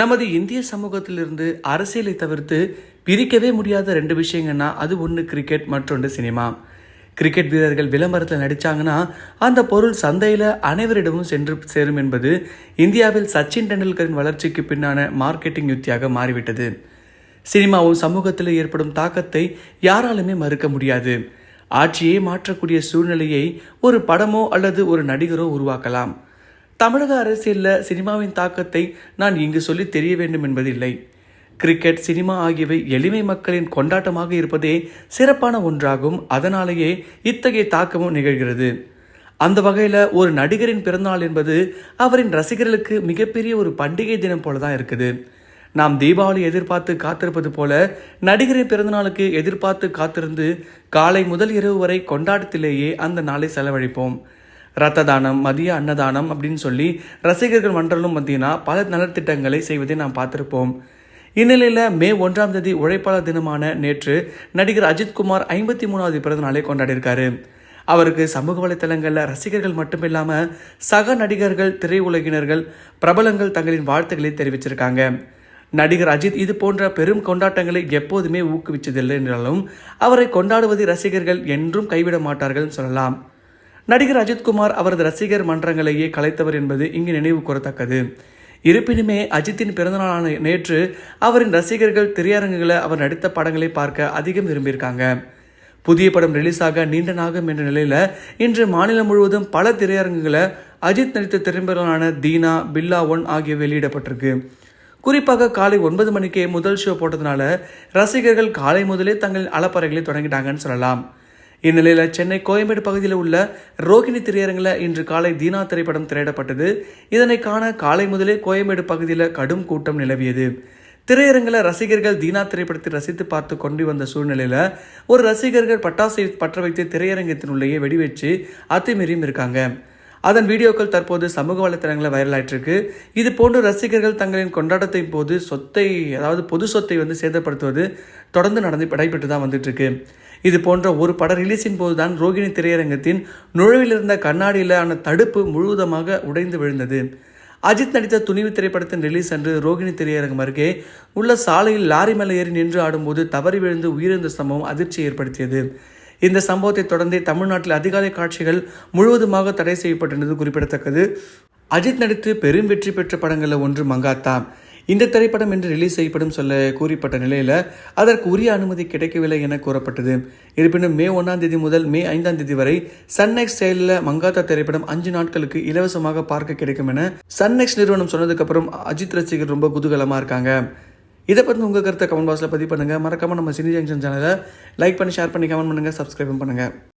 நமது இந்திய சமூகத்திலிருந்து அரசியலை தவிர்த்து பிரிக்கவே முடியாத ரெண்டு விஷயங்கன்னா அது ஒன்று கிரிக்கெட் மற்றொன்று சினிமா கிரிக்கெட் வீரர்கள் விளம்பரத்தில் நடித்தாங்கன்னா அந்த பொருள் சந்தையில் அனைவரிடமும் சென்று சேரும் என்பது இந்தியாவில் சச்சின் டெண்டுல்கரின் வளர்ச்சிக்கு பின்னான மார்க்கெட்டிங் யுத்தியாக மாறிவிட்டது. சினிமாவும் சமூகத்தில் ஏற்படும் தாக்கத்தை யாராலுமே மறுக்க முடியாது. ஆட்சியை மாற்றக்கூடிய சூழ்நிலையை ஒரு படமோ அல்லது ஒரு நடிகரோ உருவாக்கலாம். தமிழக அரசியலில் சினிமாவின் தாக்கத்தை நான் இங்கு சொல்லி தெரிய வேண்டும் என்பதில்லை. கிரிக்கெட் சினிமா ஆகியவை எளிமை மக்களின் கொண்டாட்டமாக இருப்பதே சிறப்பான ஒன்றாகும். அதனாலேயே இத்தகைய தாக்கமும் நிகழ்கிறது. அந்த வகையில் ஒரு நடிகரின் பிறந்தநாள் என்பது அவரின் ரசிகர்களுக்கு மிகப்பெரிய ஒரு பண்டிகை தினம் போல தான் இருக்குது. நாம் தீபாவளி எதிர்பார்த்து காத்திருப்பது போல நடிகரின் பிறந்தநாளுக்கு எதிர்பார்த்து காத்திருந்து காலை முதல் இரவு வரை கொண்டாட்டத்திலேயே அந்த நாளை செலவழிப்போம். ரத்த தானம் மதிய அன்னதானம் அப்படின்னு சொல்லி ரசிகர்கள் மன்றலும் பார்த்தீங்கன்னா பல நலத்திட்டங்களை செய்வதை நாம் பார்த்திருப்போம். இந்நிலையில் மே ஒன்றாம் தேதி உழைப்பாளர் தினமான நேற்று நடிகர் அஜித்குமார் ஐம்பத்தி மூணாவது பிறந்த நாளை கொண்டாடியிருக்காரு. அவருக்கு சமூக வலைத்தளங்களில் ரசிகர்கள் மட்டுமில்லாமல் சக நடிகர்கள் திரையுலகினர்கள் பிரபலங்கள் தங்களின் வாழ்த்துக்களை தெரிவிச்சிருக்காங்க. நடிகர் அஜித் இது போன்ற பெரும் கொண்டாட்டங்களை எப்போதுமே ஊக்குவிச்சதில்லை என்றாலும் அவரை கொண்டாடுவதை ரசிகர்கள் என்றும் கைவிட மாட்டார்கள் சொல்லலாம். நடிகர் அஜித்குமார் அவரது ரசிகர் மன்றங்களையே கலைத்தவர் என்பது இங்கு நினைவு கூறத்தக்கது. இருப்பினுமே அஜித்தின் பிறந்தநாளான நேற்று அவரின் ரசிகர்கள் திரையரங்குகளை அவர் நடித்த படங்களை பார்க்க அதிகம் விரும்பியிருக்காங்க. புதிய படம் ரிலீஸ் ஆக நீண்ட நாகம் என்ற நிலையில் இன்று மாநிலம் முழுவதும் பல திரையரங்குகளை அஜித் நடித்த திரைப்படங்களான தீனா பில்லா ஒன் ஆகியவை வெளியிடப்பட்டிருக்கு. குறிப்பாக காலை ஒன்பது மணிக்கே முதல் ஷோ போட்டதுனால ரசிகர்கள் காலை முதலே தங்கள் அலப்பறைகளை தொடங்கிட்டாங்கன்னு சொல்லலாம். இந்நிலையில் சென்னை கோயம்பேடு பகுதியில் உள்ள ரோகிணி திரையரங்கில் இன்று காலை தீனா திரைப்படம் திரையிடப்பட்டது. இதனை காண காலை முதலே கோயம்பேடு பகுதியில் கடும் கூட்டம் நிலவியது. திரையரங்கில் ரசிகர்கள் தீனா திரைப்படத்தை ரசித்து பார்த்து கொண்டு வந்த சூழ்நிலையில் ஒரு ரசிகர்கள் பட்டாசை பற்ற வைத்து திரையரங்கத்தினுள்ளேயே வெடிவெச்சு அத்துமீறியும் இருக்காங்க. அதன் வீடியோக்கள் தற்போது சமூக வலைத்தளங்களில் வைரலாயிட்டிருக்கு இது போன்று ரசிகர்கள் தங்களின் கொண்டாட்டத்தின் போது சொத்தை அதாவது பொது சொத்தை வந்து சேதப்படுத்துவது தொடர்ந்து நடந்து நடைபெற்று தான் வந்துட்டு இருக்கு இது போன்ற ஒரு பட ரிலீஸின் போதுதான் ரோகிணி திரையரங்கத்தின் நுழைவில் இருந்த கண்ணாடியிலான தடுப்பு முழுவதுமாக உடைந்து விழுந்தது. அஜித் நடித்த துணிவு திரைப்படத்தின் ரிலீஸ் அன்று ரோகிணி திரையரங்கம் அருகே உள்ள சாலையில் லாரி மேலே ஏறி நின்று ஆடும்போது தவறி விழுந்து உயிரிழந்த சம்பவம் அதிர்ச்சி ஏற்படுத்தியது. இந்த சம்பவத்தை தொடர்ந்தே தமிழ்நாட்டில் அதிகாலை காட்சிகள் முழுவதுமாக தடை செய்யப்பட்டிருந்தது குறிப்பிடத்தக்கது. அஜித் நடித்து பெரும் வெற்றி பெற்ற படங்களில் ஒன்று மங்காத்தா. இந்த திரைப்படம் இன்று ரிலீஸ் செய்யப்படும் சொல்ல கூறப்பட்ட நிலையில் அதற்கு உரிய அனுமதி கிடைக்கவில்லை என கூறப்பட்டது. இருப்பினும் மே ஒன்றாம் தேதி முதல் மே ஐந்தாம் தேதி வரை சன்நெக்ஸ் செயலில் மங்காத்தா திரைப்படம் அஞ்சு நாட்களுக்கு இலவசமாக பார்க்க கிடைக்கும் என சன்நெக்ஸ் நிறுவனம் சொன்னதுக்கப்புறம் அஜித் ரசிகர் ரொம்ப குதூகலமாக இருக்காங்க. இதை பற்றி உங்கள் கருத்தை கமெண்ட் பாக்ஸில் பதிவு பண்ணுங்கள் மறக்காமல் நம்ம சினி ஜங்ஷன் சேனலை லைக் பண்ணி ஷேர் பண்ணி கமெண்ட் பண்ணுங்கள் சப்ஸ்கிரைபும் பண்ணுங்கள்